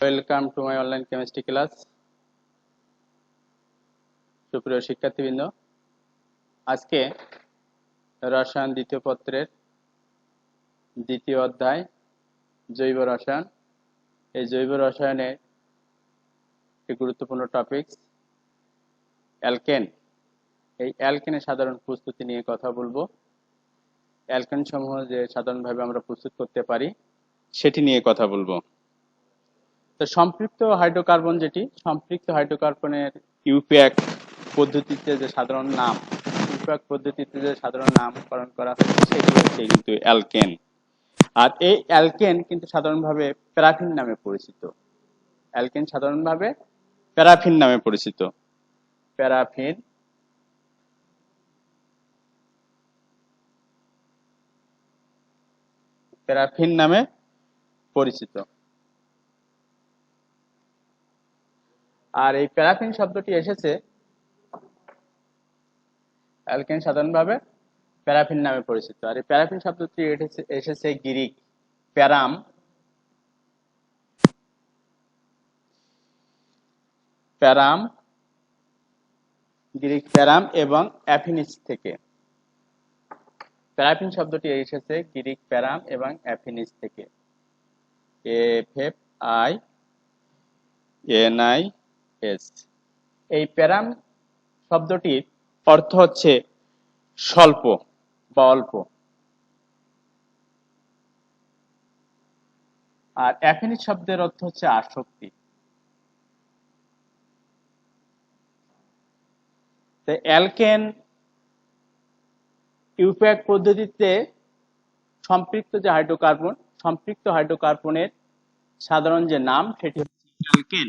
Welcome to my online chemistry class সুপ্রিয় শিক্ষার্থীবৃন্দ, আজকে রসায়ন দ্বিতীয় পত্রের দ্বিতীয় অধ্যায় জৈব রসায়ন। এই জৈব রসায়নের একটি গুরুত্বপূর্ণ টপিকস অ্যালকেন এই অ্যালকেনের সাধারণ প্রস্তুতি নিয়ে কথা বলব। অ্যালকেন সমূহ যে সাধারণভাবে আমরা প্রস্তুত করতে পারি, সেটি নিয়ে কথা বলব। তো সম্পৃক্ত হাইড্রোকার্বন যেটি, সম্পৃক্ত হাইড্রোকার্বনের ইউপ্যাক পদ্ধতিতে যে সাধারণ নাম, ইউপ্যাক পদ্ধতিতে যে সাধারণ নামকরণ করা হচ্ছে সেটি হচ্ছে কিন্তু অ্যালকেন। আর এই অ্যালকেন কিন্তু সাধারণভাবে প্যারাফিন নামে পরিচিত। অ্যালকেন সাধারণভাবে প্যারাফিন নামে পরিচিত। প্যারাফিন প্যারাফিন নামে পরিচিত। আর এই প্যারাফিন শব্দটি এসেছে অ্যালকেন সাধারণভাবে প্যারাফিন নামে পরিচিত। আর এই প্যারাফিন শব্দটি এসেছে গ্রিক প্যারাম। প্যারাম, গ্রিক প্যারাম এবং অ্যাফিনিস থেকে। প্যারাফিন শব্দটি এসেছে গ্রিক প্যারাম এবং অ্যাফিনিস থেকে। F F I, N, I S এই প্যারাম শব্দটির অর্থ হচ্ছে স্বল্প বা অল্প। আর অ্যাফিনিস শব্দের অর্থ হচ্ছে আসক্তি। অ্যালকেন ইউপ্যাক পদ্ধতিতে সম্পৃক্ত যে হাইড্রোকার্বন, সম্পৃক্ত হাইড্রোকার্বনের সাধারণ যে নাম, সেটি হচ্ছে অ্যালকেন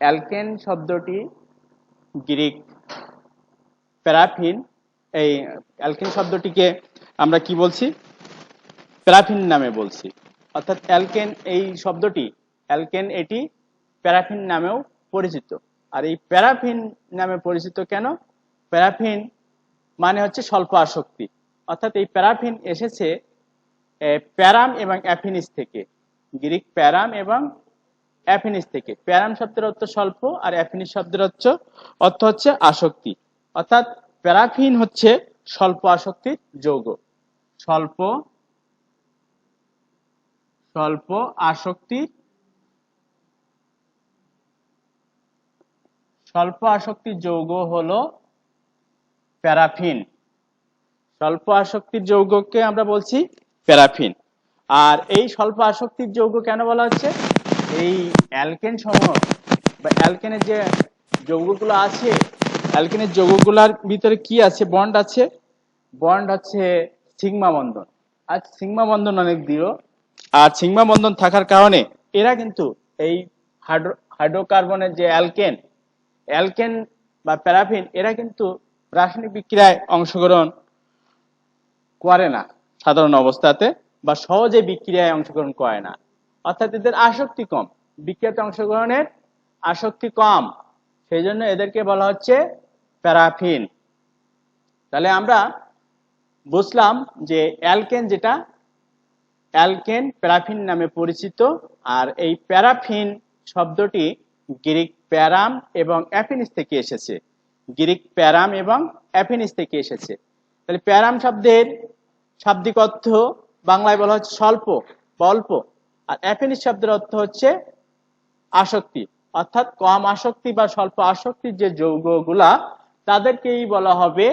অ্যালকেন শব্দটি গ্রিক প্যারাফিন, এই অ্যালকেন শব্দটিকে আমরা কি বলছি? প্যারাফিন নামে বলছি। অর্থাৎ অ্যালকেন, এই শব্দটি, অ্যালকেন এটি প্যারাফিন নামেও পরিচিত। আর এই প্যারাফিন নামে পরিচিত কেন? প্যারাফিন মানে হচ্ছে স্বল্প আসক্তি অর্থাৎ এই প্যারাফিন এসেছে প্যারাম এবং অ্যাফিনিস থেকে। গ্রিক প্যারাম এবং অ্যাফিনিস থেকে। প্যারাম শব্দের অর্থ স্বল্প আর অ্যাফিনিস শব্দের অর্থ অর্থ হচ্ছে আসক্তি। অর্থাৎ প্যারাফিন হচ্ছে স্বল্প আসক্তির যৌগ। স্বল্প স্বল্প আসক্তির স্বল্প আসক্তির যৌগ হলো প্যারাফিন। স্বল্প আসক্তির যৌগকে আমরা বলছি প্যারাফিন। আর এই স্বল্প আসক্তির যৌগ কেন বলা হচ্ছে? এই অ্যালকেন সমূহ বা অ্যালকেনের যে যৌগগুলো আছে, অ্যালকেনের যৌগগুলোর ভিতরে কি আছে? বন্ড আছে? বন্ড হচ্ছে সিগমা বন্ধন। আর সিগমা বন্ধন অনেক দৃঢ়। আর সিগমা বন্ধন থাকার কারণে এরা কিন্তু এই হাইড্রো, হাইড্রোকার্বনের যে অ্যালকেন অ্যালকেন বা প্যারাফিন, এরা কিন্তু রাসায়নিক বিক্রিয়ায় অংশগ্রহণ করে না সাধারণ অবস্থাতে বা সহজে বিক্রিয়ায় অংশগ্রহণ করে না। অর্থাৎ এদের আসক্তি কম বিক্রিয়াতে অংশগ্রহণের আসক্তি কম। সেই জন্য এদেরকে বলা হচ্ছে প্যারাফিন। তাহলে আমরা বুঝলাম যে অ্যালকেন যেটা, অ্যালকেন প্যারাফিন নামে পরিচিত, আর এই প্যারাফিন শব্দটি গ্রিক প্যারাম এবং অ্যাফিনিস থেকে এসেছে। গ্রিক প্যারাম এবং অ্যাফিনিস থেকে এসেছে। তাহলে প্যারাম শব্দের শাব্দিক অর্থ বাংলায় বলা হচ্ছে স্বল্প বা অল্প। আর অ্যাফিনিস শব্দের অর্থ হচ্ছে আসক্তি। অর্থাৎ কম আসক্তি বা স্বল্প আসক্তির যে যৌগগুলা, তাদেরকেই বলা হবে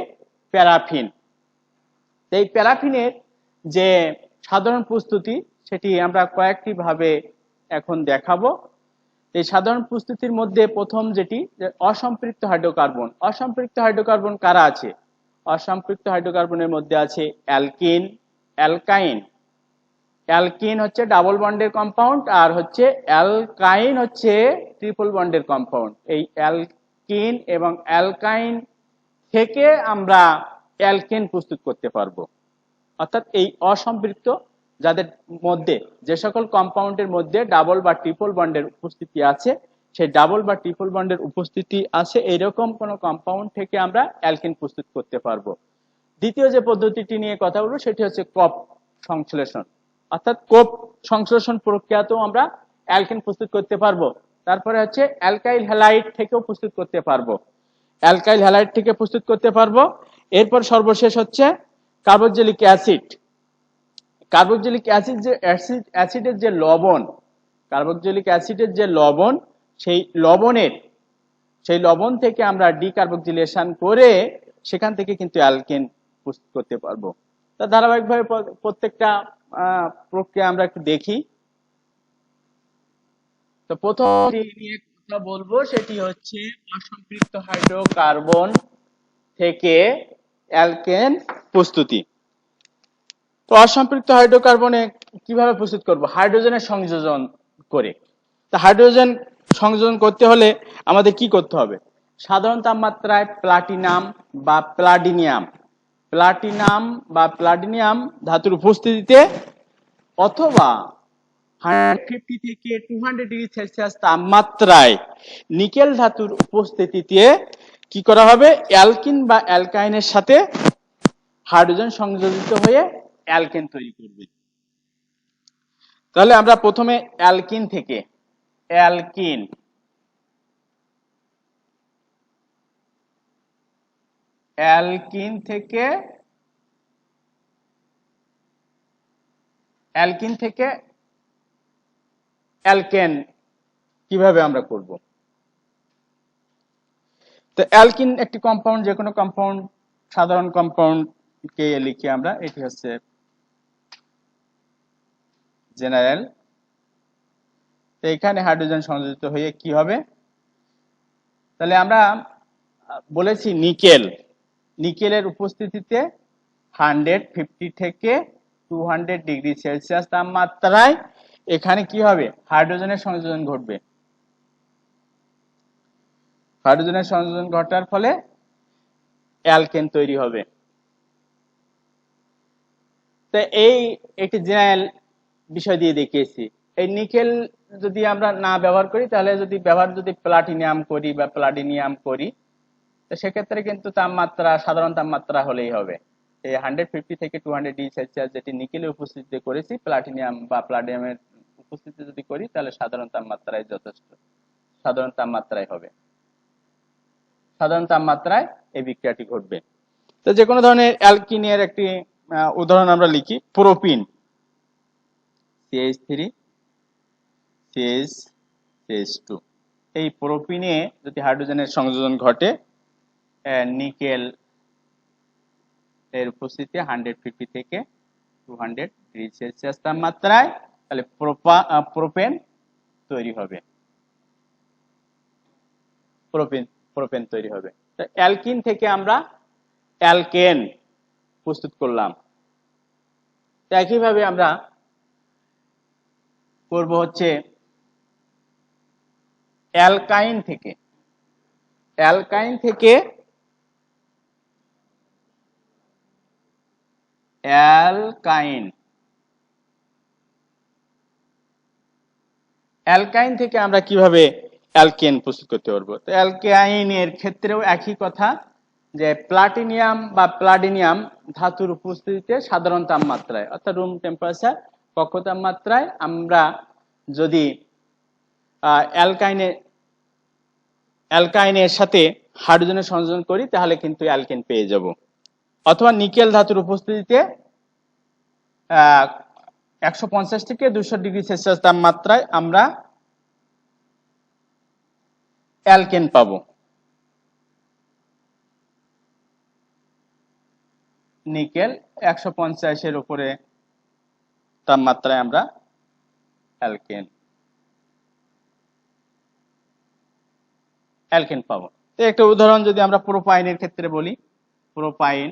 প্যারাফিন। এই প্যারাফিনের যে সাধারণ প্রস্তুতি, সেটি আমরা কয়েকটি ভাবে এখন দেখাবো। এই সাধারণ প্রস্তুতির মধ্যে প্রথম যেটি অসম্পৃক্ত হাইড্রোকার্বন। অসম্পৃক্ত হাইড্রোকার্বন কারা আছে? অসম্পৃক্ত হাইড্রোকার্বনের মধ্যে আছে অ্যালকিন, অ্যালকাইন অ্যালকিন হচ্ছে ডাবল বন্ডের কম্পাউন্ড আর হচ্ছে অ্যালকাইন হচ্ছে ট্রিপল বন্ডের কম্পাউন্ড। এই অ্যালকিন এবং অ্যালকাইন থেকে আমরা অ্যালকেন প্রস্তুত করতে পারব। অর্থাৎ এই অসম্পৃক্ত যাদের মধ্যে, যে সকল কম্পাউন্ডের মধ্যে ডাবল বা ট্রিপল বন্ডের উপস্থিতি আছে, সেই ডাবল বা ট্রিপল বন্ডের উপস্থিতি আছে এরকম কোন কম্পাউন্ড থেকে আমরা অ্যালকেন প্রস্তুত করতে পারব। দ্বিতীয় যে পদ্ধতিটি নিয়ে কথা বলব, সেটি হচ্ছে কপ সংশ্লেষণ। অর্থাৎ কোপ সংশ্লেষণ প্রক্রিয়াতেও আমরা অ্যালকেন প্রস্তুত করতে পারব। তারপরে হচ্ছে অ্যালকাইল হ্যালাইড থেকেও প্রস্তুত করতে পারব। অ্যালকাইল হ্যালাইট থেকে প্রস্তুত করতে পারব। এরপর সর্বশেষ হচ্ছে কার্বক্সিলিক অ্যাসিড। কার্বক্সিলিক অ্যাসিড যে অ্যাসিড, অ্যাসিডের যে লবণ কার্বক্সিলিক অ্যাসিডের যে লবণ, সেই লবণের, সেই লবণ থেকে আমরা ডিকার্বক্সিলেশন করে সেখান থেকে কিন্তু অ্যালকেন প্রস্তুত করতে পারব। তা ধারাবাহিকভাবে প্রত্যেকটা প্রক্রিয়া আমরা একটু দেখি। তো প্রথম নিয়ে কথা বলব সেটি হচ্ছে অসম্পৃক্ত হাইড্রোকার্বন থেকে অ্যালকেন প্রস্তুতি। তো অসম্পৃক্ত হাইড্রোকার্বনে কীভাবে প্রস্তুত করব? হাইড্রোজেনের সংযোজন করে। তা হাইড্রোজেন সংযোজন করতে হলে আমাদের কি করতে হবে? সাধারণ তাপমাত্রায় প্লাটিনাম বা প্লাডিনিয়াম প্লাটিনাম বা প্লাডিনিয়াম ধাতুর উপস্থিতিতে অথবা থেকে টু হান্ড্রেড ডিগ্রি সেলসিয়াস তাপমাত্রায় নিকেল ধাতুর উপস্থিতিতে কি করা হবে? অ্যালকিন বা অ্যালকাইনের সাথে হাইড্রোজেন সংযোজিত হয়ে অ্যালকেন তৈরি করবে। তাহলে আমরা প্রথমে অ্যালকিন থেকে অ্যালকিন অ্যালকিন থেকে অ্যালকিন থেকে অ্যালকেন কীভাবে আমরা করব? তো অ্যালকিন একটি কম্পাউন্ড যে কোনো কম্পাউন্ড সাধারণ কম্পাউন্ড কে লিখি আমরা, এটি হচ্ছে জেনারেল তো এখানে হাইড্রোজেন সংযোজিত হয়ে কি হবে? তাহলে আমরা বলেছি নিকেল। নিকেলের উপস্থিতিতে হান্ড্রেড ফিফটি থেকে টু হান্ড্রেড ডিগ্রি সেলসিয়াস তাপমাত্রায় এখানে কি হবে? হাইড্রোজেনের সংযোজন ঘটবে। হাইড্রোজেনের সংযোজন ঘটার ফলে অ্যালকেন তৈরি হবে। তো এই একটি জেনারেল বিষয় দিয়ে দেখিয়েছি। এই নিকেল যদি আমরা না ব্যবহার করি, তাহলে যদি ব্যবহার যদি প্লাটিনিয়াম করি বা প্লাটিনিয়াম করি তো সেক্ষেত্রে কিন্তু তাপমাত্রা, সাধারণ তাপমাত্রা হলেই হবে। এই হান্ড্রেড ফিফটি থেকে টু হান্ড্রেড ডিগ্রি সেলসিয়াস যেটি নিকেলের উপস্থিতিতে করেছি প্লাটিনিয়াম বা প্লাটিনিয়ামের উপস্থিতি যদি করি, তাহলে সাধারণ তাপমাত্রায় যথেষ্ট। সাধারণ তাপমাত্রায় হবে। সাধারণ তাপমাত্রায় এই বিক্রিয়াটি ঘটবে। তো যে কোনো ধরনের অ্যালকিনের একটি উদাহরণ আমরা লিখি। Propyne. CH three CH two এই প্রোপিনে যদি হাইড্রোজেনের সংযোজন ঘটে নিকেল এর উপস্থিতি হান্ড্রেড ফিফটি থেকে টু হান্ড্রেড ডিগ্রি সেলসিয়াস তাপমাত্রায়, তাহলে প্রোপা প্রোপেন তৈরি হবে। প্রোপেন প্রোপেন তৈরি হবে। অ্যালকিন থেকে আমরা অ্যালকেন প্রস্তুত করলাম। একইভাবে আমরা করব হচ্ছে অ্যালকাইন থেকে। অ্যালকাইন থেকে অ্যালকাইন। অ্যালকাইন থেকে আমরা কীভাবে অ্যালকেন প্রস্তুত করতে পারব? তো অ্যালকাইনের ক্ষেত্রেও একই কথা, যে প্লাটিনিয়াম বা প্লাডিনিয়াম ধাতুর উপস্থিতিতে সাধারণ তাপমাত্রায়, অর্থাৎ রুম টেম্পারেচার কক্ষ তাপমাত্রায় আমরা যদি অ্যালকাইনে, অ্যালকাইনের সাথে হাইড্রোজেনের সংযোজন করি, তাহলে কিন্তু অ্যালকেন পেয়ে যাব। অথবা নিকেল ধাতুর উপস্থিতিতে একশো পঞ্চাশ থেকে দুশো ডিগ্রি সেলসিয়াস তাপমাত্রায় আমরা অ্যালকেন পাবো। নিকেল একশো পঞ্চাশের উপরে তাপমাত্রায় আমরা অ্যালকেন অ্যালকেন পাবো। তো একটা উদাহরণ যদি আমরা প্রোপাইনের ক্ষেত্রে বলি, প্রোপাইন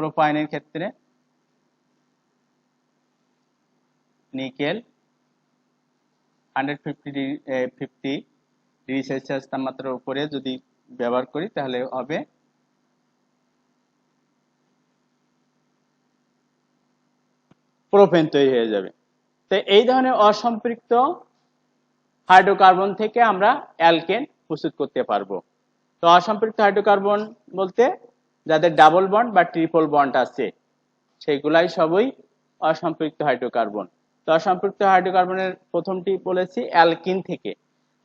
প্রোপাইনের ক্ষেত্রে nickel hundred fifty fifty degree Celsius তাপমাত্রার উপরে যদি ব্যবহার করি, তাহলে হবে প্রোপেন তৈরি হয়ে যাবে। তো এই ধরনের অসম্পৃক্ত হাইড্রোকার্বন থেকে আমরা অ্যালকেন প্রস্তুত করতে পারব। তো অসম্পৃক্ত হাইড্রোকার্বন বলতে যাদের ডাবল বন্ড বা ট্রিপল বন্ড আছে, সেগুলাই সবই অসম্পৃক্ত হাইড্রোকার্বন তো অসম্পৃক্ত হাইড্রোকার্বনের প্রথমটি বলেছি অ্যালকিন থেকে।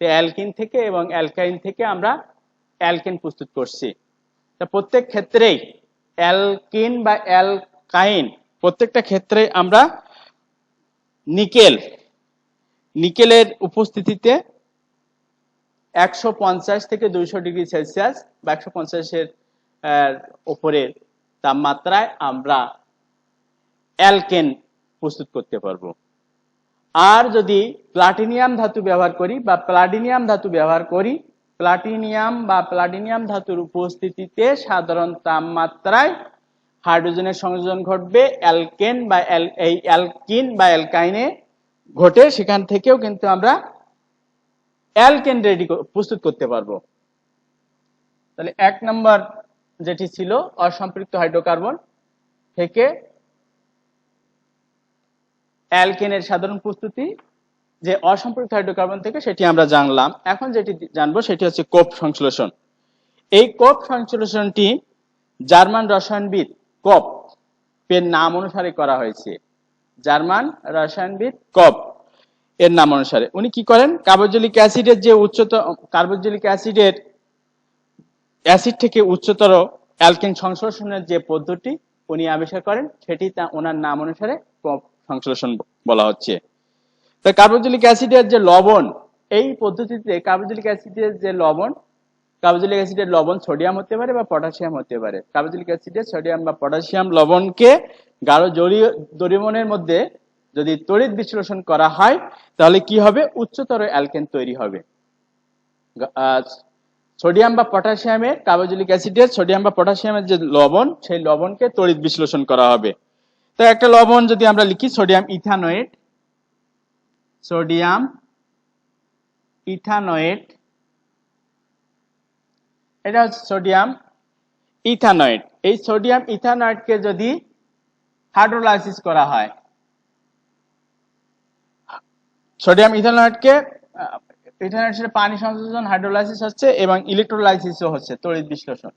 তো অ্যালকিন থেকে এবং অ্যালকাইন থেকে আমরা অ্যালকেন প্রস্তুত করছি। তা প্রত্যেক ক্ষেত্রেই অ্যালকিন বা অ্যালকাইন, প্রত্যেকটা ক্ষেত্রে আমরা নিকেল, নিকেলের উপস্থিতিতে একশো পঞ্চাশ থেকে দুইশো ডিগ্রি সেলসিয়াস বা একশো পঞ্চাশের উপরের তাপমাত্রায় আমরা অ্যালকেন প্রস্তুত করতে পারব। আর যদি প্লাটিনিয়াম ধাতু ব্যবহার করি বা প্লাটিনিয়াম ধাতু ব্যবহার করি, প্লাটিনিয়াম বা প্লাটিনিয়াম ধাতুর উপস্থিতিতে সাধারণ তাপমাত্রায় হাইড্রোজেনের সংযোজন ঘটবে, অ্যালকেন বা এই অ্যালকিন বা অ্যালকাইনে ঘটে, সেখান থেকেও কিন্তু আমরা অ্যালকেন রেডি প্রস্তুত করতে পারব। তাহলে এক নম্বর যেটি ছিল অসম্পৃক্ত হাইড্রোকার্বন থেকে অ্যালকেনের সাধারণ প্রস্তুতি, যে অসম্পৃক্ত হাইড্রোকার্বন থেকে সেটি আমরা জানলাম। এখন যেটি জানব সেটি হচ্ছে কোপ সংশ্লেষণ। এই কোপ সংশ্লেষণটি জার্মান রসায়নবিদ কোপ এর নাম অনুসারে করা হয়েছে। জার্মান রসায়নবিদ কপ এর নাম অনুসারে। উনি কি করেন? কার্বজলিক অ্যাসিডের যে উচ্চতম, কার্বজলিক অ্যাসিডের অ্যাসিড থেকে উচ্চতর অ্যালকেন সংশ্লেষণের যে পদ্ধতি উনি আবিষ্কার করেন, সেটি তা ওনার নাম অনুসারে সংশ্লেষণ বলা হচ্ছে। তো কার্বজলিক অ্যাসিডের যে লবণ, এই পদ্ধতিতে কার্বজলিক অ্যাসিডের যে লবণ, কার্বজলিক অ্যাসিডের লবণ সোডিয়াম হতে পারে বা পটাশিয়াম হতে পারে। কার্বজলিক অ্যাসিডের সোডিয়াম বা পটাশিয়াম লবণকে গাঢ় জলীয় দ্রবণের মধ্যে যদি তড়িৎ বিশ্লেষণ করা হয়, তাহলে কি হবে? উচ্চতর অ্যালকেন তৈরি হবে। সোডিয়াম বা পটাশিয়ামের কার্বজলিক অ্যাসিডের সোডিয়াম বা পটাশিয়ামের যে লবণ, সেই লবণকে তড়িৎ বিশ্লেষণ করা হবে। তো একটা লবণ যদি আমরা লিখি, সোডিয়াম ইথানোয়েট সোডিয়াম ইথানোয়েট এটা হচ্ছে সোডিয়াম ইথানয়েড। এই সোডিয়াম ইথানয়েডকে যদি হাইড্রোলাইসিস করা হয়, সোডিয়াম ইথানয়েডকে ইথানয়েড সাথে পানি সংযোজন, হাইড্রোলাইসিস হচ্ছে এবং ইলেকট্রোলাইসিসও হচ্ছে, তড়িৎ বিশ্লেষণ।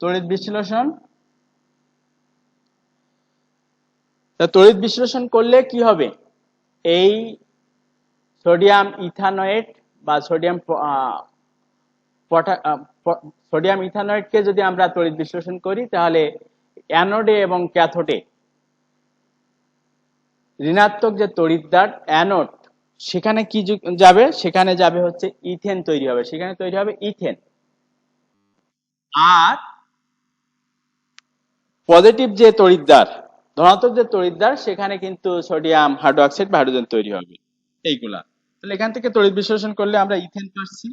তড়িৎ বিশ্লেষণ। তড়িৎ বিশ্লেষণ করলে কি হবে? এই সোডিয়াম ইথানয়েট বা সোডিয়াম সোডিয়াম ইথানয়েটকে যদি আমরা তড়িৎ বিশ্লেষণ করি, তাহলে অ্যানোডে এবং ক্যাথোডে ঋণাত্মক যে তড়িৎদ্বার অ্যানোড সেখানে কি যাবে? সেখানে যাবে হচ্ছে ইথেন তৈরি হবে। সেখানে তৈরি হবে ইথেন। আর পজিটিভ যে তড়িৎদ্বার ধনাত্মক যে তড়িৎদ্বার সেখানে কিন্তু সোডিয়াম হাইড্রোক্সাইড বা হাইড্রোজেন তৈরি হবে। এইগুলা। তাহলে এখান থেকে তড়িৎ বিশ্লেষণ করলে আমরা ইথেন পাচ্ছি।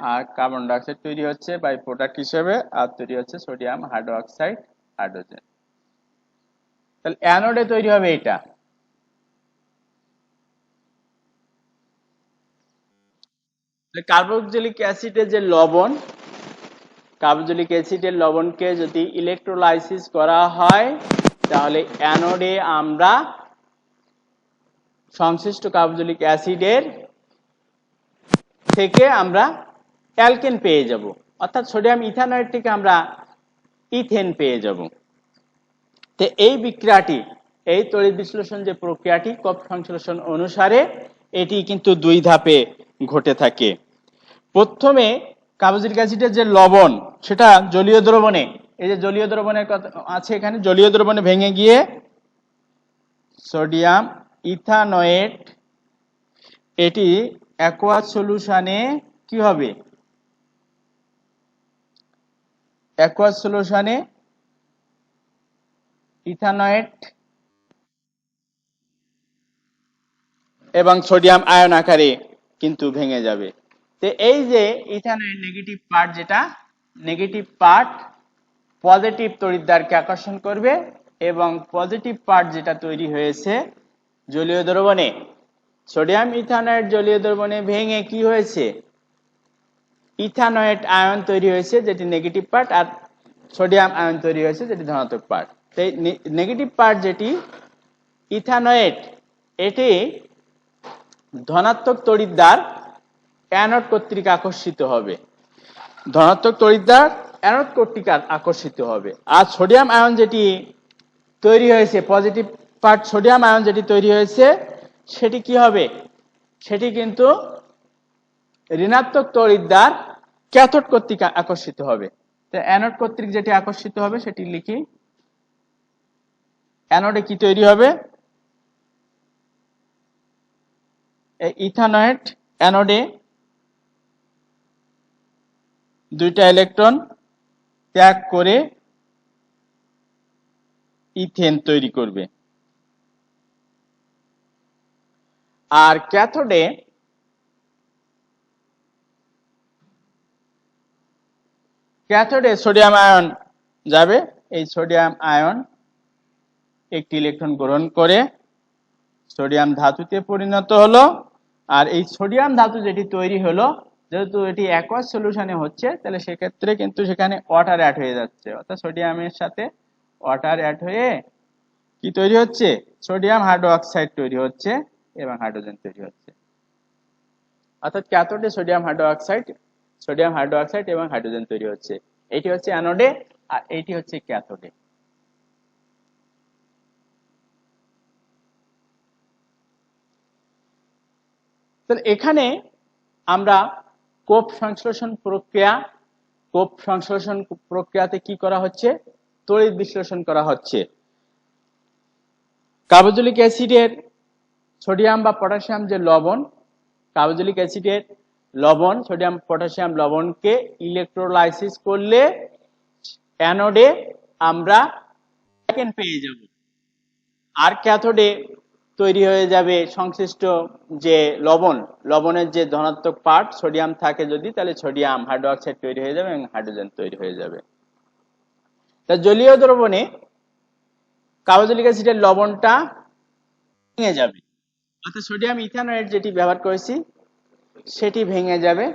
আর কার্বন ডাইঅক্সাইড তৈরি হচ্ছে বাই প্রোডাক্ট হিসেবে, আর তৈরি হচ্ছে সোডিয়াম হাইড্রোক্সাইড হাইড্রোজেন তাহলে অ্যানোডে তৈরি হবে এটা কার্বক্সিলিক অ্যাসিডের যে লবণ, কার্বক্সিলিক অ্যাসিডের লবণকে যদি ইলেকট্রোলাইসিস করা হয়, তাহলে অ্যানোডে আমরা সংশ্লিষ্ট কার্বক্সিলিক অ্যাসিডের থেকে আমরা অ্যালকেন পেয়ে যাব। অর্থাৎ সোডিয়াম ইথানয়েড থেকে আমরা ইথেন পেয়ে যাব। তো এই বিক্রিয়াটি, এই তড়িৎ বিশ্লেষণ যে প্রক্রিয়াটি, কপ সংশ্লেষণ অনুসারে এটি কিন্তু দুই ধাপে ঘটে থাকে। প্রথমে কার্বক্সিলিক অ্যাসিডের যে লবণ, সেটা জলীয় দ্রবণে, এই যে জলীয় দ্রবণের কথা আছে এখানে, জলীয় দ্রবণে ভেঙে গিয়ে সোডিয়াম ইথানয়েট এটি অ্যাকোয়াস সলিউশনে কি হবে? অ্যাকোয়াস সলিউশনে ইথানয়েট এবং সোডিয়াম আয়ন আকারে কিন্তু ভেঙে যাবে। তো এই যে ইথানয়েট নেগেটিভ পার্ট যেটা নেগেটিভ পার্ট পজিটিভ তড়িৎদ্বারকে আকর্ষণ করবে এবং পজিটিভ পার্ট যেটা তৈরি হয়েছে জলীয় দ্রবণে। সোডিয়াম ইথানয়েট জলীয় দ্রবণে ভেঙে কি হয়েছে? ইথানয়েট আয়ন তৈরি হয়েছে যেটি নেগেটিভ পার্ট আর সোডিয়াম আয়ন তৈরি হয়েছে যেটি ধনাত্মক পার্ট এই নেগেটিভ পার্ট যেটি ইথানয়েট এটি ধনাত্মক তড়িৎদ্বার অ্যানোড কর্তৃক আকর্ষিত হবে। ধনাত্মক তড়িৎদ্বার অ্যানোড কর্তৃক আকর্ষিত হবে। আর সোডিয়াম আয়ন যেটি তৈরি হয়েছে পজিটিভ পার্ট সোডিয়াম আয়ন যেটি তৈরি হয়েছে, সেটি কি হবে? সেটি কিন্তু ঋণাত্মক তড়িৎদ্বার ক্যাথোড কর্তৃক আকর্ষিত হবে। অ্যানোড কর্তৃক যেটি আকর্ষিত হবে, সেটি লিখি অ্যানোডে কি তৈরি হবে? ইথানয়েড অ্যানোডে দুইটা ইলেকট্রন ত্যাগ করে ইথেন তৈরি করবে। আর ক্যাথোডে ক্যাথোডে সোডিয়াম আয়ন যাবে। এই সোডিয়াম আয়ন একটি ইলেকট্রন গ্রহণ করে সোডিয়াম ধাতুতে পরিণত হলো। আর এই সোডিয়াম ধাতু যেটি তৈরি হলো, যেহেতু এটি অ্যাকোয়াস সলিউশনে হচ্ছে, তাহলে সেক্ষেত্রে কিন্তু সেখানে ওয়াটার অ্যাড হয়ে যাচ্ছে। অর্থাৎ সোডিয়ামের সাথে ওয়াটার অ্যাড হয়ে কি তৈরি হচ্ছে? সোডিয়াম হাইড্রোক্সাইড তৈরি হচ্ছে এবং হাইড্রোজেন তৈরি হচ্ছে। অর্থাৎ ক্যাথোডে সোডিয়াম হাইড্রোক্সাইড সোডিয়াম হাইড্রোক্সাইড এবং হাইড্রোজেন তৈরি হচ্ছে। এটি হচ্ছে অ্যানোডে আর এটি হচ্ছে ক্যাথোডে। তাহলে এখানে আমরা কোপ সংশ্লেষণ প্রক্রিয়া, কোপ সংশ্লেষণ প্রক্রিয়াতে কি করা হচ্ছে? তড়িৎ বিশ্লেষণ করা হচ্ছে। কার্বজলিক অ্যাসিডের সোডিয়াম বা পটাশিয়াম যে লবণ কার্বজলিক অ্যাসিডের লবণ, সোডিয়াম, পটাশিয়াম লবণকে ইলেকট্রোলাইসিস করলে অ্যানোডে আমরা পেয়ে যাব। আর ক্যাথোডে তৈরি হয়ে যাবে সংশ্লিষ্ট যে লবণ, লবণের যে ধনাত্মক পার্ট সোডিয়াম থাকে যদি, তাহলে সোডিয়াম হাইড্রোক্সাইড তৈরি হয়ে যাবে এবং হাইড্রোজেন তৈরি হয়ে যাবে। তা জলীয় দ্রবণে কার্বজলিক অ্যাসিডের লবণটা ভেঙে যাবে। অর্থাৎ সোডিয়াম ইথানয়েড যেটি ব্যবহার করেছি, সেটি ভেঙে যাবে।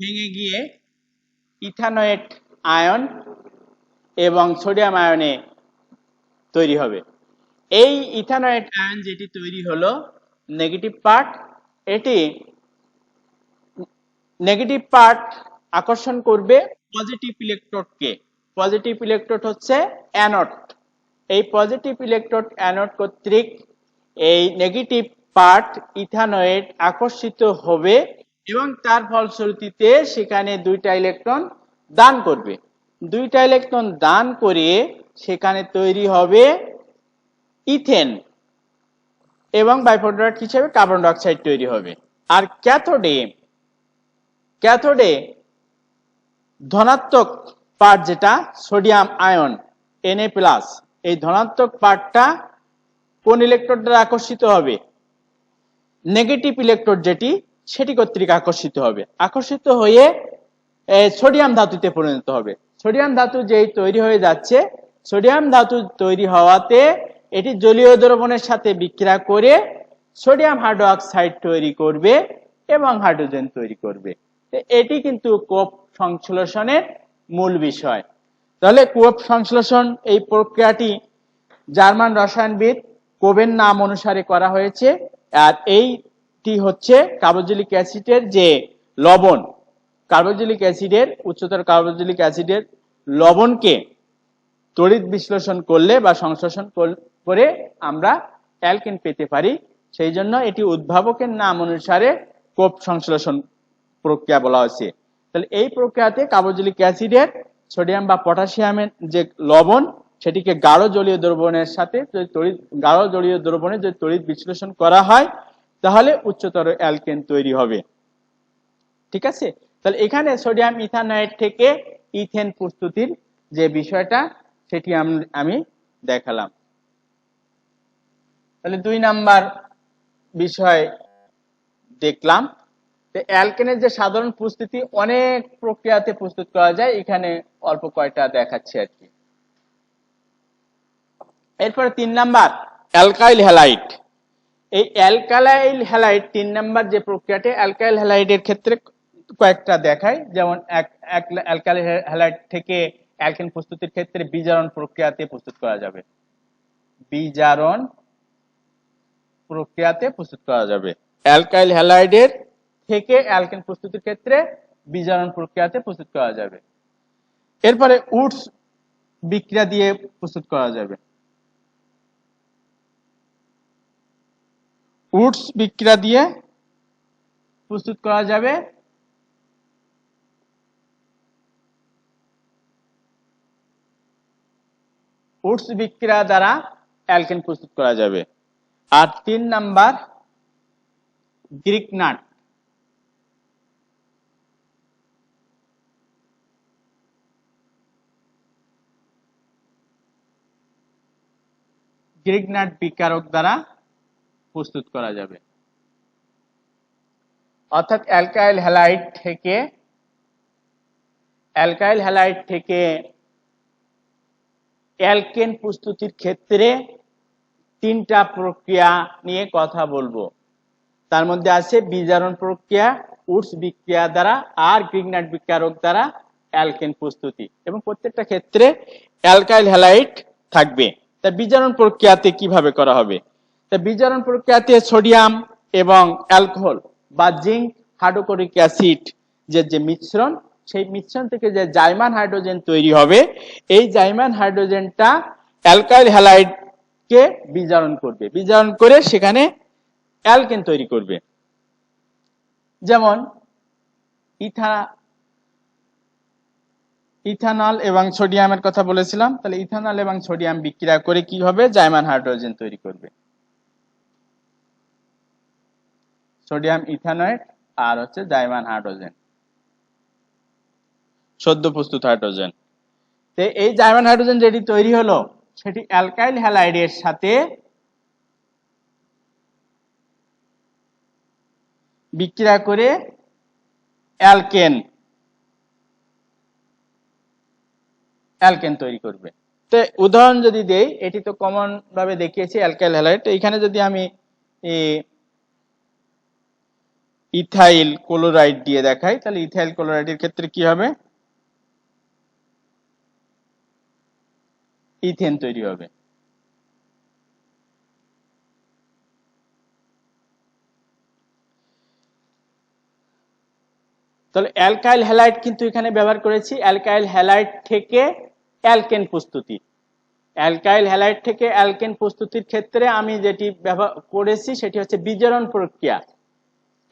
ভেঙে গিয়ে ইথানয়েড আয়ন এবং সোডিয়াম আয়নে তৈরি হবে। এই ইথানয়েড আয়ন যেটি তৈরি হলো নেগেটিভ পার্ট এটি নেগেটিভ পার্ট আকর্ষণ করবে পজিটিভ ইলেকট্রোডকে পজিটিভ ইলেকট্রোড হচ্ছে অ্যানোড এই পজিটিভ ইলেকট্রোড অ্যানোড কর্তৃক এই নেগেটিভ পার্ট ইথানয়েড আকর্ষিত হবে এবং তার ফলশ্রুতিতে সেখানে দুইটা ইলেকট্রন দান করবে। দুইটা ইলেকট্রন দান করে সেখানে তৈরি হবে ইথেন এবং বাইপ্রোডাক্ট হিসেবে কার্বন ডাইঅক্সাইড তৈরি হবে। আর ক্যাথোডে ক্যাথোডে ধনাত্মক পার্ট যেটা সোডিয়াম আয়ন Na প্লাস এই ধনাত্মক পার্টটা কোন ইলেকট্রোড দ্বারা আকর্ষিত হবে? নেগেটিভ ইলেকট্রোড যেটি, সেটি কর্তৃক আকর্ষিত হবে। আকর্ষিত হয়ে সোডিয়াম ধাতুতে পরিণত হবে। সোডিয়াম ধাতু যেই তৈরি হয়ে যাচ্ছে সোডিয়াম ধাতু তৈরি হওয়াতে এটি জলীয় দ্রবণের সাথে বিক্রিয়া করে সোডিয়াম হাইড্রোক্সাইড তৈরি করবে এবং হাইড্রোজেন তৈরি করবে। এটি কিন্তু কোপ সংশ্লেষণের মূল বিষয়। তাহলে কোপ সংশ্লেষণ এই প্রক্রিয়াটি জার্মান রসায়নবিদ কোবের নাম অনুসারে করা হয়েছে। আর এইটি হচ্ছে কার্বজলিক অ্যাসিডের যে লবণ, কার্বজলিক অ্যাসিডের, উচ্চতর কার্বজলিক অ্যাসিডের লবণকে তড়িৎ বিশ্লেষণ করলে বা সংশ্লেষণ কর- আমরা অ্যালকেন পেতে পারি। সেই জন্য এটি উদ্ভাবকের নাম অনুসারে কোপ সংশ্লেষণ প্রক্রিয়া বলা হয়েছে। তাহলে এই প্রক্রিয়াতে কার্বজলিক অ্যাসিডের, সোডিয়াম বা পটাশিয়ামের যে লবণ, সেটিকে গাঢ় জলীয় দ্রবণের সাথে যদি তড়িৎ, গাঢ় জলীয় দ্রবণে যদি তড়িৎ বিশ্লেষণ করা হয়, তাহলে উচ্চতর অ্যালকেন তৈরি হবে। ঠিক আছে? তাহলে এখানে সোডিয়াম ইথানয়েড থেকে ইথেন প্রস্তুতির যে বিষয়টা, সেটি আমি দেখালাম। তাহলে দুই নাম্বার বিষয় দেখলাম অ্যালকেনের যে সাধারণ প্রস্তুতি অনেক প্রক্রিয়াতে প্রস্তুত করা যায়, এখানে অল্প কয়টা দেখাচ্ছে আর কি। এরপরে তিন নাম্বার, অ্যালকাইল হ্যালাইট। এই অ্যালকালাইল হ্যালাইট তিন নাম্বার যে প্রক্রিয়াটি অ্যালকাইল হ্যালাইডের ক্ষেত্রে কয়েকটা দেখায় যেমন অ্যালকাইল হ্যালাইড থেকে অ্যালকেন প্রস্তুতির ক্ষেত্রে বিজারণ প্রক্রিয়াতে প্রস্তুত করা যাবে। বিজারণ প্রক্রিয়াতে প্রস্তুত করা যাবে। অ্যালকাইল হ্যালাইডের থেকে অ্যালকেন প্রস্তুতির ক্ষেত্রে বিজারণ প্রক্রিয়াতে প্রস্তুত করা যাবে। এরপরে উডস বিক্রিয়া দিয়ে প্রস্তুত করা যাবে। উডস বিক্রিয়া দিয়ে প্রস্তুত করা যাবে। উডস বিক্রিয়া দ্বারা অ্যালকেন প্রস্তুত করা যাবে। আর তিন number Grignard. Grignard বিকারক দ্বারা প্রস্তুত করা যাবে। অর্থাৎ অ্যালকাইল হ্যালাইড থেকে, অ্যালকাইল হ্যালাইড থেকে অ্যালকেন প্রস্তুতির ক্ষেত্রে তিনটা প্রক্রিয়া নিয়ে কথা বলব। তার মধ্যে আছে বিজারণ প্রক্রিয়া, উডস বিক্রিয়া দ্বারা আর গ্রিগনাট বিক্রিয়ারক দ্বারা অ্যালকেন প্রস্তুতি। এবং প্রত্যেকটা ক্ষেত্রে অ্যালকাইল হ্যালাইট থাকবে। তা বিজারণ প্রক্রিয়াতে কীভাবে করা হবে? তা বিজারণ প্রক্রিয়াতে সোডিয়াম এবং অ্যালকোহল বা জিঙ্ক, হাইড্রোক্লোরিক অ্যাসিড যে যে মিশ্রণ, সেই মিশ্রণ থেকে যে জাইমান হাইড্রোজেন তৈরি হবে, এই জাইমান হাইড্রোজেনটা অ্যালকাইল হ্যালাইড কে বিজারণ করবে? বিজারণ করে সেখানে অ্যালকেন তৈরি করবে। যেমন, ইথা, ইথানল এবং সোডিয়ামের কথা বলেছিলাম, তাহলে ইথানল এবং সোডিয়াম বিক্রিয়া করে কি হবে? জাইমান হাইড্রোজেন তৈরি করবে। সোডিয়াম, ইথানয়েড আর হচ্ছে জাইমান হাইড্রোজেন। সদ্য প্রস্তুত হাইড্রোজেন। এই জাইমান হাইড্রোজেন যেটি তৈরি হলো সেটি অ্যালকাইল হ্যালাইডের সাথে বিক্রিয়া করে অ্যালকেন অ্যালকেন তৈরি করবে। তো উদাহরণ যদি দেই, এটি তো কমন ভাবে দেখিয়েছি, অ্যালকাইল হ্যালাইড। এখানে যদি আমি ইথাইল ক্লোরাইড দিয়ে দেখাই, তাহলে ইথাইল ক্লোরাইডের ক্ষেত্রে কি হবে? ইথেন তৈরি হবে। তাহলে অ্যালকাইল হ্যালাইট কিন্তু এখানে ব্যবহার করেছি। অ্যালকাইল হ্যালাইট থেকে অ্যালকেন প্রস্তুতি। অ্যালকাইল হ্যালাইট থেকে অ্যালকেন প্রস্তুতির ক্ষেত্রে আমি যেটি ব্যবহার করেছি সেটি হচ্ছে বিজারণ প্রক্রিয়া।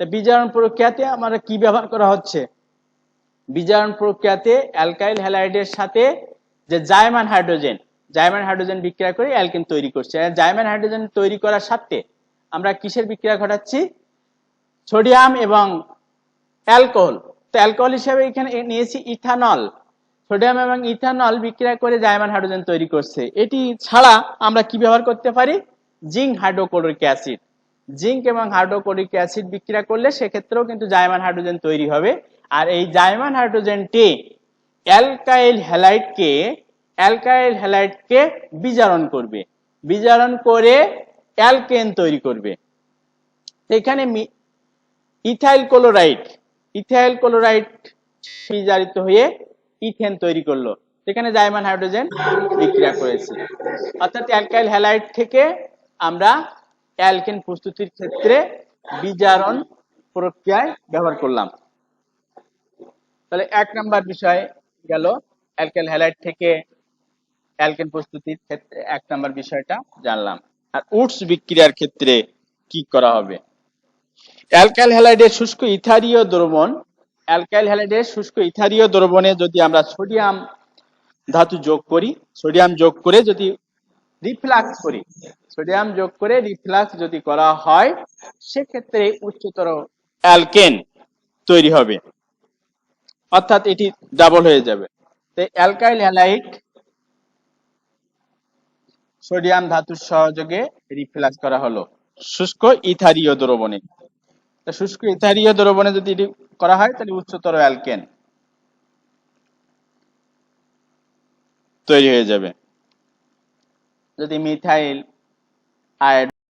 তা বিজারণ প্রক্রিয়াতে আমরা কি ব্যবহার করা হচ্ছে? বিজারণ প্রক্রিয়াতে অ্যালকাইল হ্যালাইডের সাথে যে জায়মান হাইড্রোজেন জাইমান হাইড্রোজেন বিক্রিয়া করে অ্যালকেন তৈরি করছে। আর জাইমান হাইড্রোজেন তৈরি করার সাথে আমরা কিসের বিক্রিয়া ঘটাচ্ছি? সোডিয়াম এবং অ্যালকোহল। তো অ্যালকোহল হিসেবে এখানে নিয়েছি ইথানল। সোডিয়াম এবং ইথানল বিক্রিয়া করে জাইমান হাইড্রোজেন তৈরি করছে। এটি ছাড়া আমরা কি ব্যবহার করতে পারি? Zinc hydrochloric acid. জিঙ্ক এবং হাইড্রোক্লোরিক অ্যাসিড বিক্রিয়া করলে সেক্ষেত্রেও কিন্তু জাইমান হাইড্রোজেন তৈরি হবে। আর এই জাইমান হাইড্রোজেনটি অ্যালকাইল হ্যালাইডকে অ্যালকাইল হ্যালাইডকে বিজারণ করবে। বিজারণ করে অ্যালকেন তৈরি করবে। এখানে ইথাইল ক্লোরাইড। ইথাইল ক্লোরাইড বিজারিত হয়ে ইথেন তৈরি করল। সেখানে জাইমান হাইড্রোজেন বিক্রিয়া করেছে। অর্থাৎ অ্যালকাইল হ্যালাইড থেকে আমরা অ্যালকেন প্রস্তুতির ক্ষেত্রে বিজারণ প্রক্রিয়ায় ব্যবহার করলাম। তাহলে এক নাম্বার বিষয় গেল অ্যালকাইল হ্যালাইড থেকে অ্যালকেন প্রস্তুতির ক্ষেত্রে এক নাম্বার বিষয়টা জানলাম। আর উডস বিক্রিয়ার ক্ষেত্রে কি করা হবে? অ্যালকাইল হ্যালাইডের শুষ্ক ইথারীয় দ্রবণ অ্যালকাইল হ্যালাইডের শুষ্ক ইথারীয় দ্রবণে যদি আমরা সোডিয়াম ধাতু যোগ করি, সোডিয়াম যোগ করে যদি রিফ্লাক্স করি, সোডিয়াম যোগ করে রিফ্লাক্স যদি করা হয়, সেক্ষেত্রে উচ্চতর অ্যালকেন তৈরি হবে। অর্থাৎ এটি ডাবল হয়ে যাবে। তো অ্যালকাইল হ্যালাইড সোডিয়াম ধাতুর সহযোগে রিফ্লাক্স করা হলো। শুষ্ক ইথারীয় দ্রবণে। শুষ্ক ইথারীয় দ্রবণে যদি এটি করা হয়, তাহলে উচ্চতর অ্যালকেন তৈরি হয়ে যাবে। যদি মিথাইল আয়োড